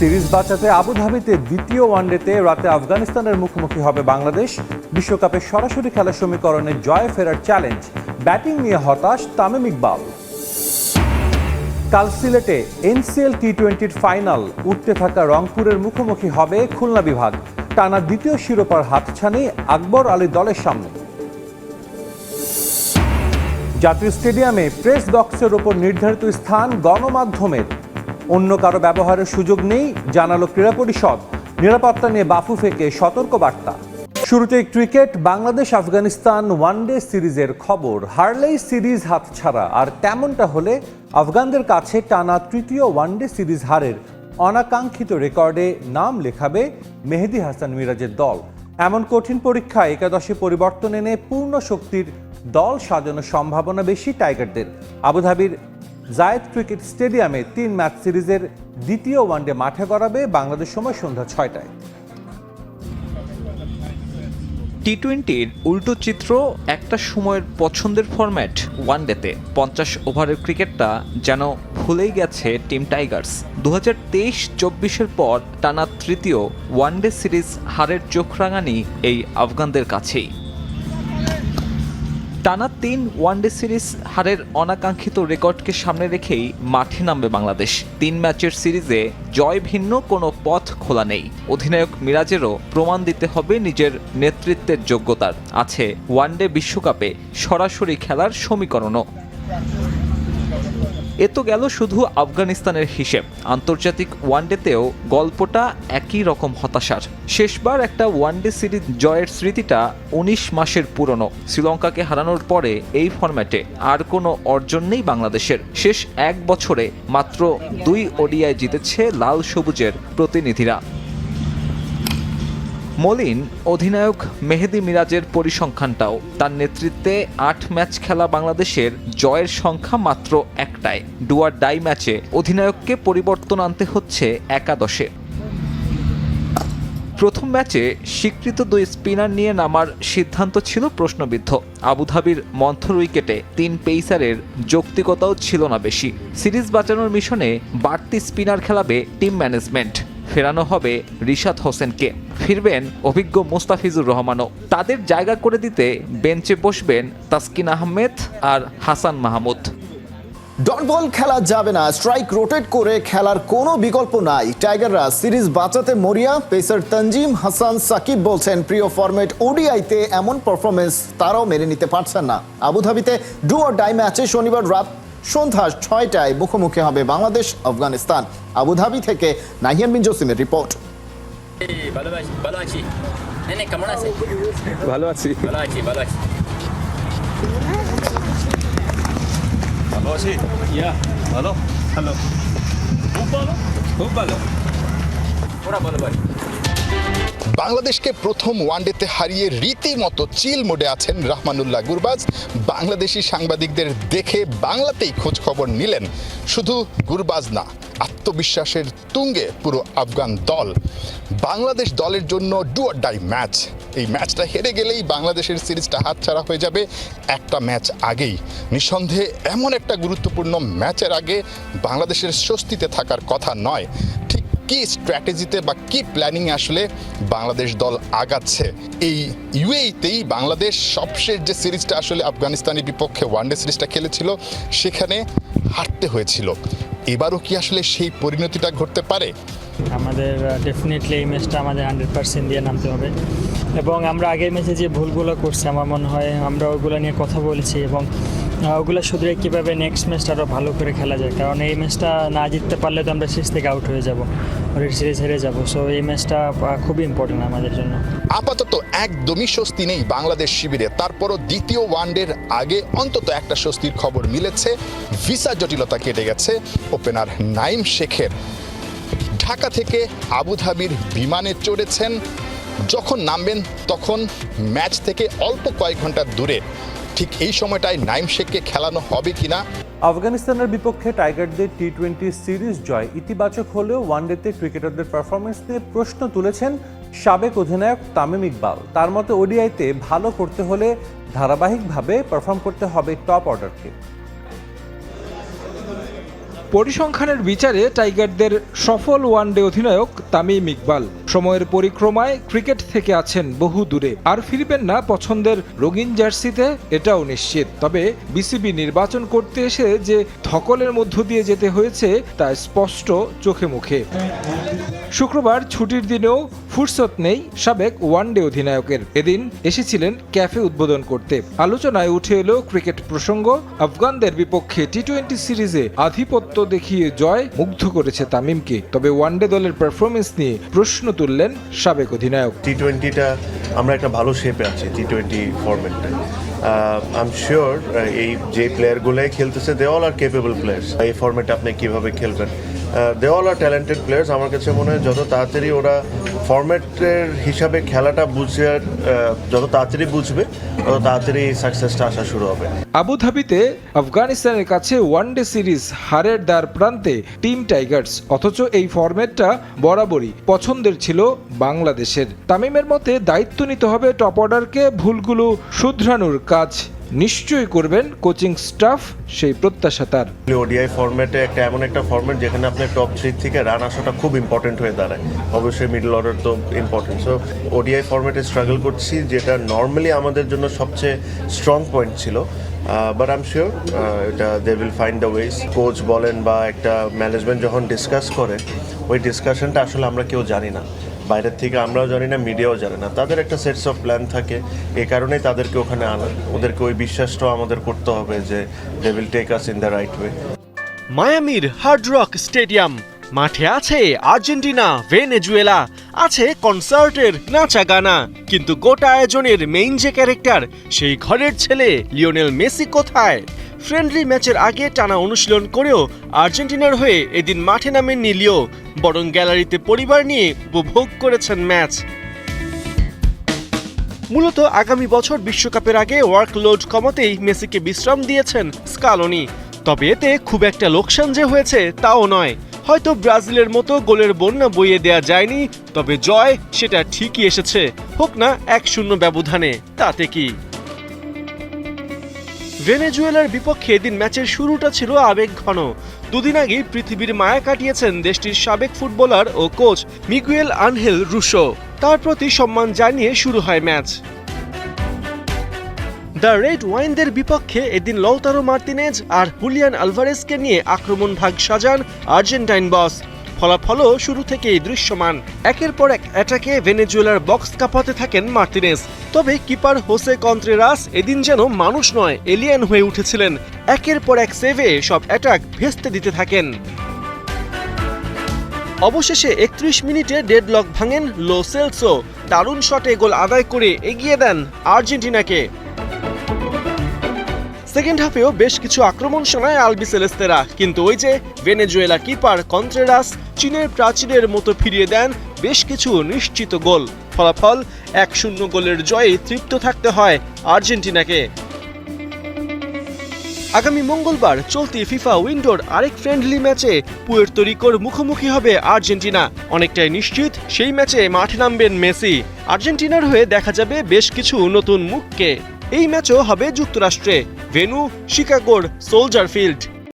Series বাঁচাতে আবুধাবিতে দ্বিতীয় ওয়ানডেতে রাতে আফগানিস্তানের মুখোমুখি হবে বাংলাদেশ। বিশ্বকাপে সরাসরি খেলার সমীকরণে জয় ফেরার চ্যালেঞ্জ। ব্যাটিং নিয়ে হতাশ তামিম ইকবাল। কাল সিলেটে এনসিএল টি টোয়েন্টির ফাইনাল। উঠতে থাকা রংপুরের মুখোমুখি হবে খুলনা বিভাগ। টানা দ্বিতীয় শিরোপার হাতছানি আকবর আলী দলের সামনে। জাতীয় স্টেডিয়ামে প্রেস বক্সের ওপর নির্ধারিত স্থান গণমাধ্যমের। অন্য কারও ব্যবহারের সুযোগ নেই, জানালো ক্রীড়া পরিষদ। নিরাপত্তা নিয়ে বাফু ফেকে সতর্ক বার্তা শুরুতেই ক্রিকেট, বাংলাদেশ, আফগানিস্তান ওয়ানডে সিরিজের খবর। হারলেই সিরিজ হাতছাড়া আর তেমনটা হলে আফগানদের কাছে টানা তৃতীয় ওয়ানডে সিরিজ হারের অনাকাঙ্ক্ষিত রেকর্ডে নাম লেখাবে মেহেদি হাসান মিরাজের দল। এমন কঠিন পরীক্ষায় একাদশে পরিবর্তন এনে পূর্ণ শক্তির দল সাজানোর সম্ভাবনা বেশি টাইগারদের। আবুধাবির জায়েদ ক্রিকেট স্টেডিয়ামে তিন ম্যাচ সিরিজের দ্বিতীয় ওয়ানডে মাঠে গড়াবে বাংলাদেশ সময় সন্ধ্যা ছয়টায়। টি টোয়েন্টির উল্টো চিত্র একটা সময়ের পছন্দের ফরম্যাট ওয়ানডেতে। পঞ্চাশ ওভারের ক্রিকেটটা যেন ভুলেই গেছে টিম টাইগার্স। দু হাজার তেইশ চব্বিশের পর টানা তৃতীয় ওয়ানডে সিরিজ হারের চোখ রাঙানি এই আফগানদের কাছেই। টানা তিন ওয়ানডে সিরিজ হারের অনাকাঙ্ক্ষিত রেকর্ডকে সামনে রেখেই মাঠে নামবে বাংলাদেশ। তিন ম্যাচের সিরিজে জয় ভিন্ন কোনো পথ খোলা নেই। অধিনায়ক মিরাজেরও প্রমাণ দিতে হবে নিজের নেতৃত্বের যোগ্যতার। আছে ওয়ানডে বিশ্বকাপে সরাসরি খেলার সমীকরণও। এ তো গেল শুধু আফগানিস্তানের হিসেব। আন্তর্জাতিক ওয়ানডেতেও গল্পটা একই রকম হতাশার। শেষবার একটা ওয়ানডে সিরিজ জয়ের স্মৃতিটা উনিশ মাসের পুরনো। শ্রীলঙ্কাকে হারানোর পরে এই ফর্ম্যাটে আর কোনো অর্জন নেই বাংলাদেশের। শেষ এক বছরে মাত্র দুই ওডিআই জিতেছে লাল সবুজের প্রতিনিধিরা। মলিন অধিনায়ক মেহেদি মিরাজের পরিসংখ্যানটাও। তার নেতৃত্বে আট ম্যাচ খেলা বাংলাদেশের জয়ের সংখ্যা মাত্র একটাই। ডুয়ার ডাই ম্যাচে অধিনায়ককে পরিবর্তন আনতে হচ্ছে একাদশে। প্রথম ম্যাচে স্বীকৃত দুই স্পিনার নিয়ে নামার সিদ্ধান্ত ছিল প্রশ্নবিদ্ধ। আবুধাবির মন্থর উইকেটে তিন পেইসারের যৌক্তিকতাও ছিল না বেশি। সিরিজ বাঁচানোর মিশনে বাড়তি স্পিনার খেলাবে টিম ম্যানেজমেন্ট। ফেরানো হবে রিশাদ হোসেনকে। ফিরবেন অভিজ্ঞ মুস্তাফিজুর রহমানও। তাদের জায়গা করে দিতে বেঞ্চে বসবেন তাসকিন আহমেদ আর হাসান মাহমুদ। ডট বল খেলা যাবে না। স্ট্রাইক রোটেট করে খেলার কোনো বিকল্প নাই। টাইগাররা সিরিজ বাঁচাতে মরিয়া, পেসার তঞ্জিম হাসান সাকিব বলছেন, প্রিয় ফরম্যাট ওডিআইতে এমন পারফরমেন্স তারাও মেনে নিতে পারছেন না। আবুধাবিতে ডু অর ডাই ম্যাচে শনিবার রাত সন্ধ্যা ছয়টায় মুখোমুখি হবে বাংলাদেশ আফগানিস্তান আবুধাবি থেকে নাহিয়ান বিন জসিমের রিপোর্ট। এই ভালো আছি। ভালো আছি? কেমন ভালো আছি ভালো আছি ভালো আছি ভালো আছি ইয়া ভালো? হ্যালো। খুব ভালো? খুব ভালো। ওরা ভালো ভাই। বাংলাদেশকে প্রথম ওয়ানডেতে হারিয়ে রীতিমতো চিল মোডে আছেন রহমানুল্লাহ গুরবাজ। বাংলাদেশি সাংবাদিকদের দেখে বাংলাতেই খোঁজ খবর নিলেন। শুধু গুরবাজ না, আত্মবিশ্বাসের তুঙ্গে পুরো আফগান দল। বাংলাদেশ দলের জন্য ডুয়ার ডাই ম্যাচ। এই ম্যাচটা হেরে গেলেই বাংলাদেশের সিরিজটা হাতছাড়া হয়ে যাবে একটা ম্যাচ আগেই। নিঃসন্দেহে এমন একটা গুরুত্বপূর্ণ ম্যাচের আগে বাংলাদেশের স্বস্তিতে থাকার কথা নয়। ঠিক কি স্ট্র্যাটেজিতে বা কি প্ল্যানিং আসলে বাংলাদেশ দল আগাচ্ছে? এই ইউএইতেই বাংলাদেশ সবশেষ যে সিরিজটা আসলে আফগানিস্তানের বিপক্ষে ওয়ানডে সিরিজটা খেলেছিল, সেখানে হারতে হয়েছিল। এবারও কি আসলে সেই পরিণতিটা ঘটতে পারে? আমাদের ডেফিনেটলি এই ম্যাচটা আমাদের হান্ড্রেড পার্সেন্ট দিয়ে নামতে হবে। এবং আমরা আগের ম্যাচে যে ভুলগুলো করছি, আমার মনে হয় আমরা ওইগুলো নিয়ে কথা বলেছি এবং ওগুলো শুধরে কীভাবে নেক্সট ম্যাচটা আরও ভালো করে খেলা যায়? কারণ এই ম্যাচটা না জিততে পারলে তো আমরা শেষ থেকে আউট হয়ে যাব, ওদের সিরিজ হেরে যাব। সো এই ম্যাচটা খুবই ইম্পর্টেন্ট আমাদের জন্য। আপাতত একদমই স্বস্তি নেই বাংলাদেশ শিবিরে। তারপরও দ্বিতীয় ওয়ানডের আগে অন্তত একটা স্বস্তির খবর মিলেছে। ভিসা জটিলতা কেটে গেছে ওপেনার নাইম শেখের। ঢাকা থেকে আবুধাবির বিমানে চড়েছেন। যখন নামবেন তখন ম্যাচ থেকে অল্প কয়েক ঘণ্টা দূরে ঠিক এই সময়টায় নাইম শেখকে খেলানো হবে কিনা? আফগানিস্তানের বিপক্ষে টাইগারদের টি টোয়েন্টি সিরিজ জয় ইতিবাচক হলেও ওয়ানডেতে ক্রিকেটারদের পারফরমেন্স নিয়ে প্রশ্ন তুলেছেন সাবেক অধিনায়ক তামিম ইকবাল। তার মতে ওডিআইতে ভালো করতে হলে ধারাবাহিকভাবে পারফর্ম করতে হবে টপ অর্ডারকে। পরিসংখ্যানের বিচারে টাইগারদের সফল ওয়ানডে অধিনায়ক তামিম ইকবাল। সময়ের পরিক্রমায় ক্রিকেট থেকে আছেন বহু দূরে। আর ফিরবেন না পছন্দের রঙিন জার্সিতে, এটাও নিশ্চিত। তবে বিসিবি নির্বাচন করতে এসে যে ধকলের মধ্য দিয়ে যেতে হয়েছে, তা স্পষ্ট চোখে মুখে। শুক্রবার ছুটির দিনেও ফুরসত নেই সাবেক ওয়ানডে অধিনায়কের। এদিন এসেছিলেন ক্যাফে উদ্বোধন করতে। আলোচনায় উঠে এলো ক্রিকেট প্রসঙ্গ। আফগানদের বিপক্ষে টি টোয়েন্টি সিরিজে আধিপত্য দেখিয়ে জয় মুগ্ধ করেছে তামিমকে। তবে ওয়ানডে দলের পারফরমেন্স নিয়ে প্রশ্ন তুললেন সাবেক অধিনায়ক। টি টোয়েন্টিটা আমরা একটা ভালো শেপে আছি টি টোয়েন্টি ফরম্যাটটা আই এম শিওর এই যে প্লেয়ারগুলোই খেলতেছে they all are capable players এই ফরম্যাটে আপনি কীভাবে খেলবেন? They all are talented players আমার কাছে মনে হয় যত তাড়াতাড়ি ওরা ফরম্যাটের হিসাবে খেলাটা বুঝে যত তাড়াতাড়ি বুঝবে, তত তাড়াতাড়ি সাকসেসটা আসা শুরু হবে। আবুধাবিতে আফগানিস্তানের কাছে ওয়ানডে সিরিজ হারের দ্বার প্রান্তে টিম টাইগার্স অথচ এই ফরম্যাটটা বরাবরই পছন্দের ছিল বাংলাদেশের। তামিমের মতে, দায়িত্ব নিতে হবে টপ অর্ডারকে ভুলগুলো শুধরানোর কাজ। নিশ্চয়ই করবেন কোচিং স্টাফ সেই প্রত্যাশা তার। ওডিআই ফরম্যাটে একটা এমন একটা ফরম্যাট যেখানে আপনার টপ থ্রি থেকে রান আসাটা খুব ইম্পর্টেন্ট হয়ে দাঁড়ায়। অবশ্যই মিডল অর্ডার তো ইম্পর্টেন্ট সো ওডিআই ফরম্যাটে স্ট্রাগল করছি, যেটা নর্মালি আমাদের জন্য সবচেয়ে স্ট্রং পয়েন্ট ছিল। বাট আই এম শিওর এটা they will find the ways coach বলেন বা একটা ম্যানেজমেন্ট যখন ডিসকাস করে, ওই ডিসকাশনটা আসলে আমরা কেউ জানি না। বাইরের থেকে আমরাও জানি না, মিডিয়াও জানে না। তাদের একটা সেটস অফ প্ল্যান থাকে। এই কারণেই তাদেরকে ওখানে আনা। ওদেরকে ওই বিশ্বাসটাও আমাদের করতে হবে যে they will take us in the right way মায়ামির Hard Rock stadium মাঠে আছে আর্জেন্টিনা, ভেনেজুয়েলা, আছে কনসার্টের নাচা গানা কিন্তু গোটা আয়োজনের মেইন যে ক্যারেক্টার সেই ঘরের ছেলে লিওনেল মেসি কোথায়? ফ্রেন্ডলি ম্যাচের আগে টানা অনুশীলন করেও আর্জেন্টিনার হয়ে এদিন মাঠে নামেননি লিও, বরং গ্যালারিতে পরিবার নিয়ে উপভোগ করেছেন ম্যাচ। মূলত আগামী বছর বিশ্বকাপের আগে ওয়ার্কলোড কমাতেই মেসিকে বিশ্রাম দিয়েছেন স্কালোনি। তবে এতে খুব একটা লোকসান যে হয়েছে তাও নয়। হয়তো ব্রাজিলের মতো গোলের বন্যা বইয়ে দেয়া যায়নি, তবে জয় সেটা ঠিকই এসেছে। হোক না এক শূন্য ব্যবধানে, তাতে কি? ভেনেজুয়েলার বিপক্ষে এদিন ম্যাচের শুরুটা ছিল আবেগ ঘন। দুদিন আগে পৃথিবীর মায়া কাটিয়েছেন দেশটির সাবেক ফুটবলার ও কোচ মিগুয়েল আনহেল রুশো। তার প্রতি সম্মান জানিয়ে শুরু হয় ম্যাচ। দ্য রেড ওয়াইনদের বিপক্ষে এদিন লৌতারো মার্তিনেজ আর হুলিয়ান আলভারেজকে নিয়ে আক্রমণ ভাগ সাজান আর্জেন্টাইন বস। ফলাফলও শুরু থেকেই দৃশ্যমান। একের পর এক অ্যাটাকে ভেনেজুয়েলার বক্স কাঁপাতে থাকেন মার্তিনেজ তবে কিপার হোসে কন্ত্রেরাস এদিন যেন মানুষ নয় এলিয়ান হয়ে উঠেছিলেন। একের পর এক সেভে সব অ্যাটাক ভেস্তে দিতে থাকেন। অবশেষে একত্রিশ মিনিটে ডেডলক ভাঙেন লো সেলসো দারুণ শটে গোল আদায় করে এগিয়ে দেন আর্জেন্টিনাকে। সেকেন্ড হাফেও বেশ কিছু আক্রমণ শোনায় আলবি সেলেস্তেরা। কিন্তু ওই যে ভেনেজুয়েলা কিপার কন্ত্রেরাস চীনের প্রাচীরের মতো ফিরিয়ে দেন বেশ কিছু নিশ্চিত গোল। ফলাফল এক শূন্য গোলের জয়ে তৃপ্ত থাকতে হয় আর্জেন্টিনাকে। আগামী মঙ্গলবার চলতি ফিফা উইন্ডোর আরেক ফ্রেন্ডলি ম্যাচে পুয়ের্তো রিকোর মুখোমুখি হবে আর্জেন্টিনা। অনেকটাই নিশ্চিত সেই ম্যাচে মাঠে নামবেন মেসি। আর্জেন্টিনার হয়ে দেখা যাবে বেশ কিছু নতুন মুখকে। এই ম্যাচও হবে যুক্তরাষ্ট্রে। ভেনু শিকাগোর সোলজার ফিল্ড।